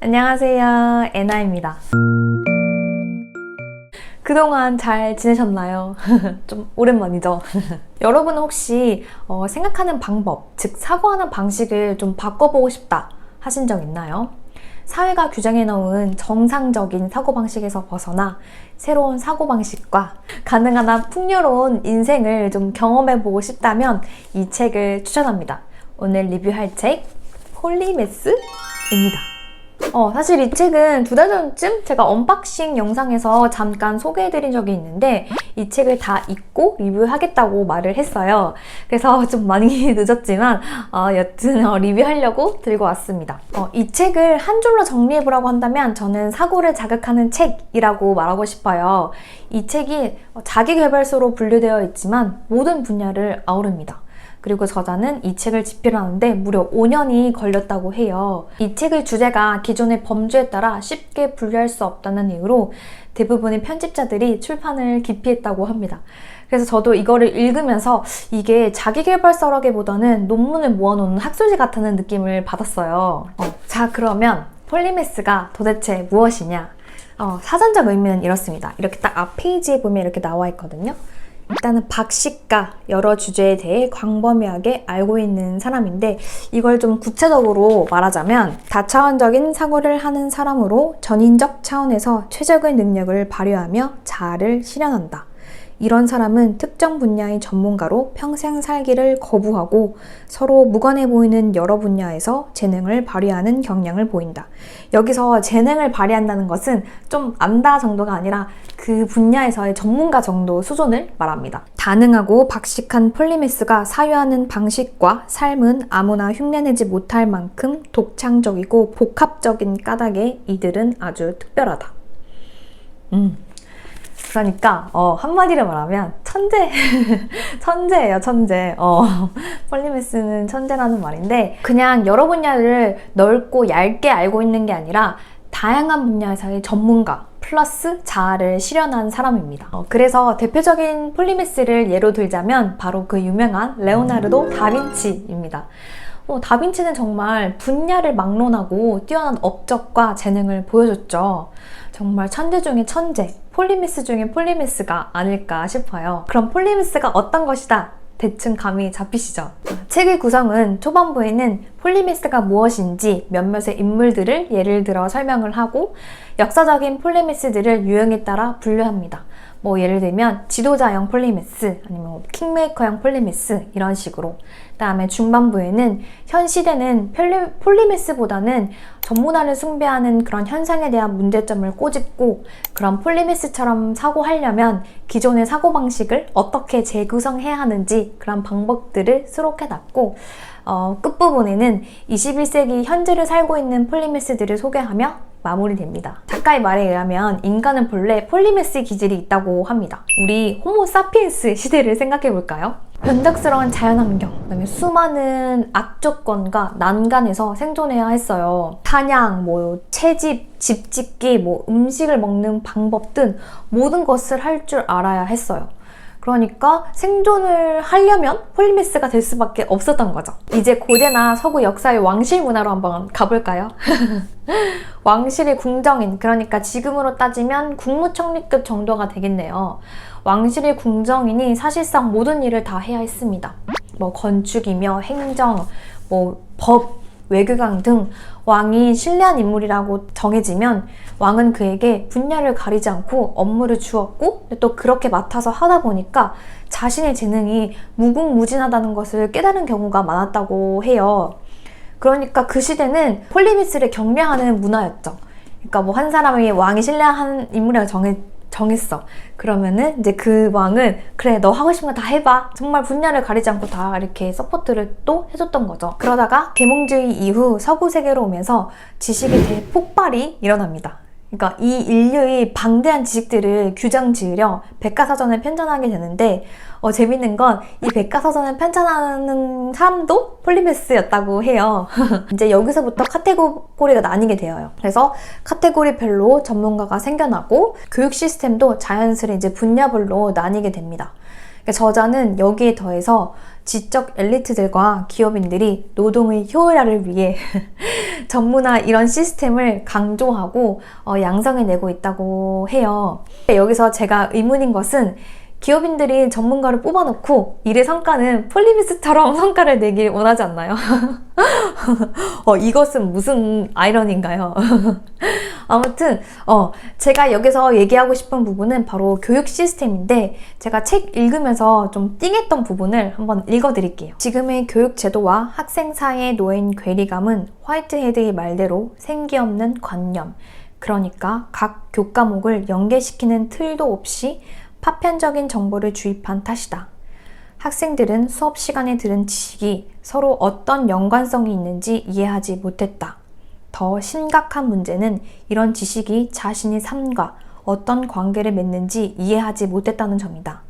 안녕하세요. 에나입니다. 그동안 잘 지내셨나요? 좀 오랜만이죠? 여러분은 혹시 어, 생각하는 방법, 즉 사고하는 방식을 좀 바꿔보고 싶다 하신 적 있나요? 사회가 규정해 놓은 정상적인 사고방식에서 벗어나 새로운 사고방식과 가능한 한 풍요로운 인생을 좀 경험해보고 싶다면 이 책을 추천합니다. 오늘 리뷰할 책, 홀리메스입니다. 어, 사실 이 책은 두 달 전쯤 제가 언박싱 영상에서 잠깐 소개해드린 적이 있는데 이 책을 다 읽고 리뷰하겠다고 말을 했어요. 그래서 좀 많이 늦었지만 어, 여튼 어, 리뷰하려고 들고 왔습니다. 어, 이 책을 한 줄로 정리해보라고 한다면 저는 사고를 자극하는 책이라고 말하고 싶어요. 이 책이 자기개발서로 분류되어 있지만 모든 분야를 아우릅니다. 그리고 저자는 이 책을 집필하는데 무려 5년이 걸렸다고 해요. 이 책의 주제가 기존의 범주에 따라 쉽게 분류할 수 없다는 이유로 대부분의 편집자들이 출판을 기피했다고 합니다. 그래서 저도 이거를 읽으면서 이게 자기개발서라기보다는 논문을 모아놓는 학술지 같다는 느낌을 받았어요. 어, 자, 그러면 폴리메스가 도대체 무엇이냐? 어, 사전적 의미는 이렇습니다. 이렇게 딱 앞 페이지에 보면 이렇게 나와 있거든요. 일단은 박씨가 여러 주제에 대해 광범위하게 알고 있는 사람인데 이걸 좀 구체적으로 말하자면 다차원적인 사고를 하는 사람으로 전인적 차원에서 최적의 능력을 발휘하며 자아를 실현한다. 이런 사람은 특정 분야의 전문가로 평생 살기를 거부하고 서로 무관해 보이는 여러 분야에서 재능을 발휘하는 경향을 보인다. 여기서 재능을 발휘한다는 것은 좀 안다 정도가 아니라 그 분야에서의 전문가 정도 수준을 말합니다. 다능하고 박식한 폴리메스가 사유하는 방식과 삶은 아무나 흉내내지 못할 만큼 독창적이고 복합적인 까닭에 이들은 아주 특별하다. 음. 그러니까 어, 한마디로 말하면 천재 천재예요 천재 어, 폴리메스는 천재라는 말인데 그냥 여러 분야를 넓고 얇게 알고 있는 게 아니라 다양한 분야에서의 전문가 플러스 자아를 실현한 사람입니다. 어, 그래서 대표적인 폴리메스를 예로 들자면 바로 그 유명한 레오나르도 다빈치입니다. 어, 다빈치는 정말 분야를 막론하고 뛰어난 업적과 재능을 보여줬죠. 정말 천재 중의 천재, 폴리미스 중에 폴리미스가 아닐까 싶어요. 그럼 폴리미스가 어떤 것이다? 대충 감이 잡히시죠? 책의 구성은 초반부에는 폴리미스가 무엇인지 몇몇의 인물들을 예를 들어 설명을 하고 역사적인 폴리미스들을 유형에 따라 분류합니다. 뭐 예를 들면 지도자형 폴리미스 아니면 뭐 킹메이커형 폴리미스 이런 식으로. 다음에 중반부에는 현 시대는 폴리미스보다는 전문화를 숭배하는 그런 현상에 대한 문제점을 꼬집고 그런 폴리미스처럼 사고하려면 기존의 사고방식을 어떻게 재구성해야 하는지 그런 방법들을 수록해놨고 어, 끝부분에는 21세기 현재를 살고 있는 폴리미스들을 소개하며 마무리됩니다. 작가의 말에 의하면 인간은 본래 폴리메스 기질이 있다고 합니다. 우리 호모 사피엔스 시대를 생각해 볼까요? 변덕스러운 자연환경, 그다음에 수많은 악조건과 난간에서 생존해야 했어요. 사냥, 뭐 채집, 집 짓기, 뭐 음식을 먹는 방법 등 모든 것을 할 줄 알아야 했어요. 그러니까 생존을 하려면 폴리메스가 될 수밖에 없었던 거죠. 이제 고대나 서구 역사의 왕실 문화로 한번 가볼까요? 왕실의 궁정인, 그러니까 지금으로 따지면 국무총리급 정도가 되겠네요. 왕실의 궁정인이 사실상 모든 일을 다 해야 했습니다. 뭐 건축이며 행정, 뭐 법, 외교관 등 왕이 신뢰한 인물이라고 정해지면 왕은 그에게 분야를 가리지 않고 업무를 주었고 또 그렇게 맡아서 하다 보니까 자신의 재능이 무궁무진하다는 것을 깨달은 경우가 많았다고 해요. 그러니까 그 시대는 폴리미스를 경배하는 문화였죠. 그러니까 뭐 한 사람이 왕이 신뢰한 인물이라고 정해 정했어. 그러면은 이제 그 왕은 그래 너 하고 싶은 거 다 해봐. 정말 분야를 가리지 않고 다 이렇게 서포트를 또 해줬던 거죠. 그러다가 계몽주의 이후 서구 세계로 오면서 지식의 대폭발이 일어납니다. 그러니까 이 인류의 방대한 지식들을 규정 지으려 백과사전을 편찬하게 되는데 어, 재밌는 건 이 백과사전을 편찬하는 사람도 폴리메스였다고 해요. 이제 여기서부터 카테고리가 나뉘게 되어요. 그래서 카테고리별로 전문가가 생겨나고 교육 시스템도 자연스레 이제 분야별로 나뉘게 됩니다. 그러니까 저자는 여기에 더해서 지적 엘리트들과 기업인들이 노동의 효율화를 위해 전문화 이런 시스템을 강조하고 어, 양성해내고 있다고 해요. 여기서 제가 의문인 것은 기업인들이 전문가를 뽑아놓고 일의 성과는 폴리비스처럼 성과를 내길 원하지 않나요? 어, 이것은 무슨 아이러니인가요? 아무튼 어, 제가 여기서 얘기하고 싶은 부분은 바로 교육 시스템인데 제가 책 읽으면서 좀 띵했던 부분을 한번 읽어드릴게요. 지금의 교육 제도와 학생 사이에 놓인 괴리감은 화이트헤드의 말대로 생기 없는 관념, 그러니까 각 교과목을 연계시키는 틀도 없이 파편적인 정보를 주입한 탓이다. 학생들은 수업 시간에 들은 지식이 서로 어떤 연관성이 있는지 이해하지 못했다. 더 심각한 문제는 이런 지식이 자신의 삶과 어떤 관계를 맺는지 이해하지 못했다는 점이다.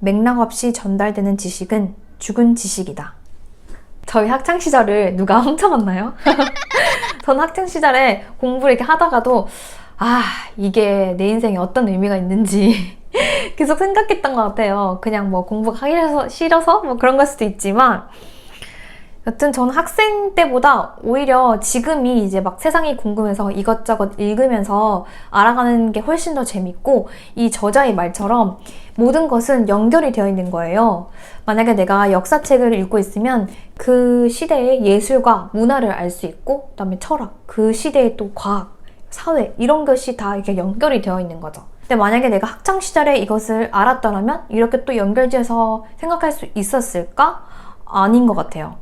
맥락 없이 전달되는 지식은 죽은 지식이다. 저희 학창 시절을 누가 훔쳐갔나요? 전 학창 시절에 공부를 이렇게 하다가도 아 이게 내 인생에 어떤 의미가 있는지 계속 생각했던 것 같아요. 그냥 뭐 공부가 싫어서, 싫어서 뭐 그런 걸 수도 있지만 여튼 저는 학생 때보다 오히려 지금이 이제 막 세상이 궁금해서 이것저것 읽으면서 알아가는 게 훨씬 더 재밌고 이 저자의 말처럼 모든 것은 연결이 되어 있는 거예요. 만약에 내가 역사책을 읽고 있으면 그 시대의 예술과 문화를 알 수 있고 그다음에 철학, 그 시대의 또 과학, 사회 이런 것이 다 이렇게 연결이 되어 있는 거죠. 근데 만약에 내가 학창 시절에 이것을 알았더라면 이렇게 또 연결지어서 생각할 수 있었을까? 아닌 것 같아요.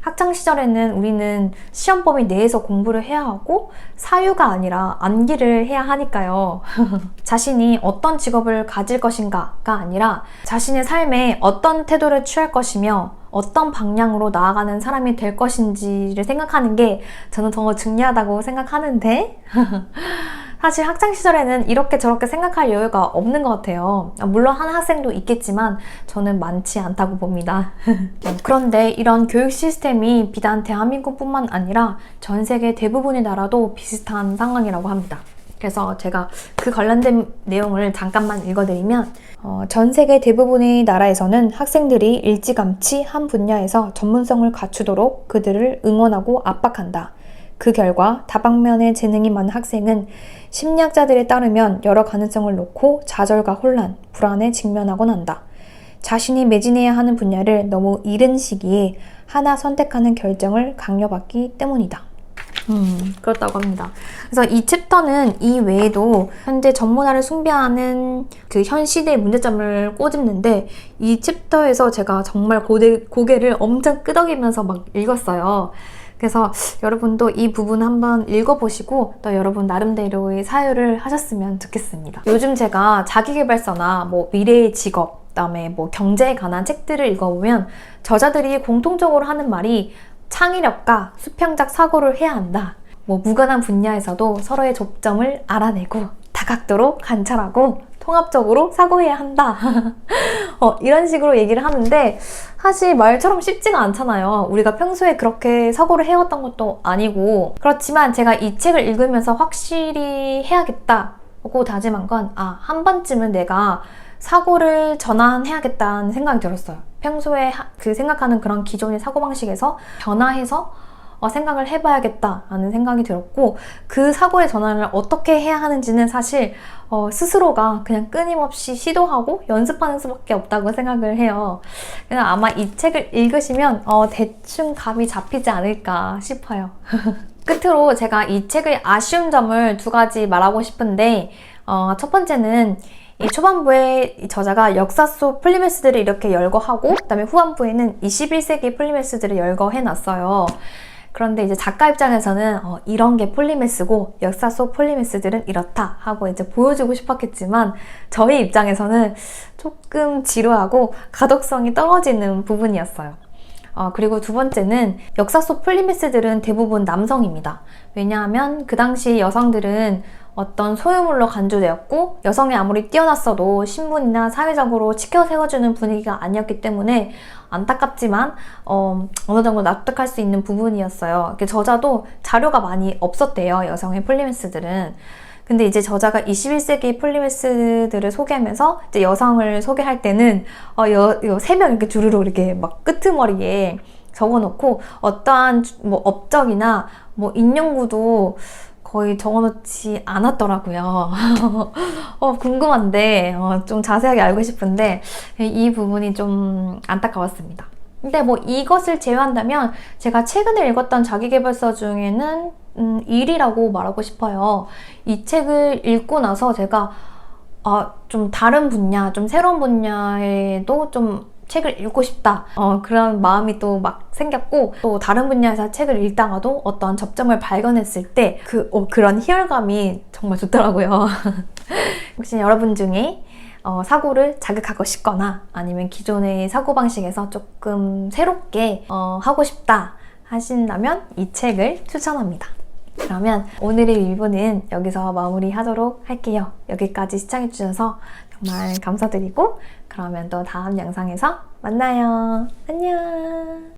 학창 시절에는 우리는 시험 범위 내에서 공부를 해야 하고 사유가 아니라 암기를 해야 하니까요. 자신이 어떤 직업을 가질 것인가가 아니라 자신의 삶에 어떤 태도를 취할 것이며 어떤 방향으로 나아가는 사람이 될 것인지를 생각하는 게 저는 더 중요하다고 생각하는데 사실 학창 시절에는 이렇게 저렇게 생각할 여유가 없는 것 같아요. 물론 한 학생도 있겠지만 저는 많지 않다고 봅니다. 그런데 이런 교육 시스템이 비단 대한민국뿐만 아니라 전 세계 대부분의 나라도 비슷한 상황이라고 합니다. 그래서 제가 그 관련된 내용을 잠깐만 읽어드리면 어, 전 세계 대부분의 나라에서는 학생들이 일찌감치 한 분야에서 전문성을 갖추도록 그들을 응원하고 압박한다. 그 결과 다방면의 재능이 많은 학생은 심리학자들에 따르면 여러 가능성을 놓고 좌절과 혼란, 불안에 직면하곤 한다. 자신이 매진해야 하는 분야를 너무 이른 시기에 하나 선택하는 결정을 강요받기 때문이다. 음, 그렇다고 합니다. 그래서 이 챕터는 이 외에도 현재 전문화를 숭배하는 그 현 시대의 문제점을 꼬집는데 이 챕터에서 제가 정말 고대, 고개를 엄청 끄덕이면서 막 읽었어요. 그래서 여러분도 이 부분 한번 읽어보시고 또 여러분 나름대로의 사유를 하셨으면 좋겠습니다. 요즘 제가 자기계발서나 뭐 미래의 직업, 그다음에 뭐 경제에 관한 책들을 읽어보면 저자들이 공통적으로 하는 말이 창의력과 수평적 사고를 해야 한다. 뭐 무관한 분야에서도 서로의 접점을 알아내고 다각도로 관찰하고 통합적으로 사고해야 한다. 어, 이런 식으로 얘기를 하는데 사실 말처럼 쉽지가 않잖아요. 우리가 평소에 그렇게 사고를 해왔던 것도 아니고 그렇지만 제가 이 책을 읽으면서 확실히 해야겠다고 다짐한 건 아, 한 번쯤은 내가 사고를 전환해야겠다는 생각이 들었어요. 평소에 그 생각하는 그런 기존의 사고방식에서 변화해서 어, 생각을 해봐야겠다라는 생각이 들었고 그 사고의 전환을 어떻게 해야 하는지는 사실 어, 스스로가 그냥 끊임없이 시도하고 연습하는 수밖에 없다고 생각을 해요. 그래서 아마 이 책을 읽으시면 어, 대충 감이 잡히지 않을까 싶어요. 끝으로 제가 이 책의 아쉬운 점을 두 가지 말하고 싶은데 어, 첫 번째는 이 초반부에 이 저자가 역사 속 플리메스들을 이렇게 열거하고 그다음에 후반부에는 21세기 플리메스들을 열거해 놨어요. 그런데 이제 작가 입장에서는 어, 이런 게 폴리메스고 역사 속 폴리메스들은 이렇다 하고 이제 보여주고 싶었겠지만 저희 입장에서는 조금 지루하고 가독성이 떨어지는 부분이었어요. 어, 그리고 두 번째는 역사 속 폴리메스들은 대부분 남성입니다. 왜냐하면 그 당시 여성들은 어떤 소유물로 간주되었고 여성이 아무리 뛰어났어도 신분이나 사회적으로 치켜 세워주는 분위기가 아니었기 때문에 안타깝지만 어, 느 정도 납득할 수 있는 부분이었어요. 저자도 자료가 많이 없었대요. 여성의 폴리메스들은. 근데 이제 저자가 21세기 폴리메스들을 소개하면서 이제 여성을 소개할 때는 어, 여, 여, 세 명 이렇게 주르륵 이렇게 막 끄트머리에 적어놓고 어떠한 주- 뭐 업적이나 뭐 인용구도 거의 적어놓지 않았더라고요. 어, 궁금한데, 어, 좀 자세하게 알고 싶은데, 이 부분이 좀 안타까웠습니다. 근데 뭐 이것을 제외한다면 제가 최근에 읽었던 자기계발서 중에는 음, 1위라고 말하고 싶어요. 이 책을 읽고 나서 제가 아, 좀 다른 분야, 좀 새로운 분야에도 좀 책을 읽고 싶다. 어, 그런 마음이 또 막 생겼고, 또 다른 분야에서 책을 읽다가도 어떤 접점을 발견했을 때, 그, 어, 그런 희열감이 정말 좋더라고요. 혹시 여러분 중에 어, 사고를 자극하고 싶거나 아니면 기존의 사고방식에서 조금 새롭게 어, 하고 싶다 하신다면 이 책을 추천합니다. 그러면 오늘의 리뷰는 여기서 마무리하도록 할게요. 여기까지 시청해주셔서 정말 감사드리고 그러면 또 다음 영상에서 만나요. 안녕.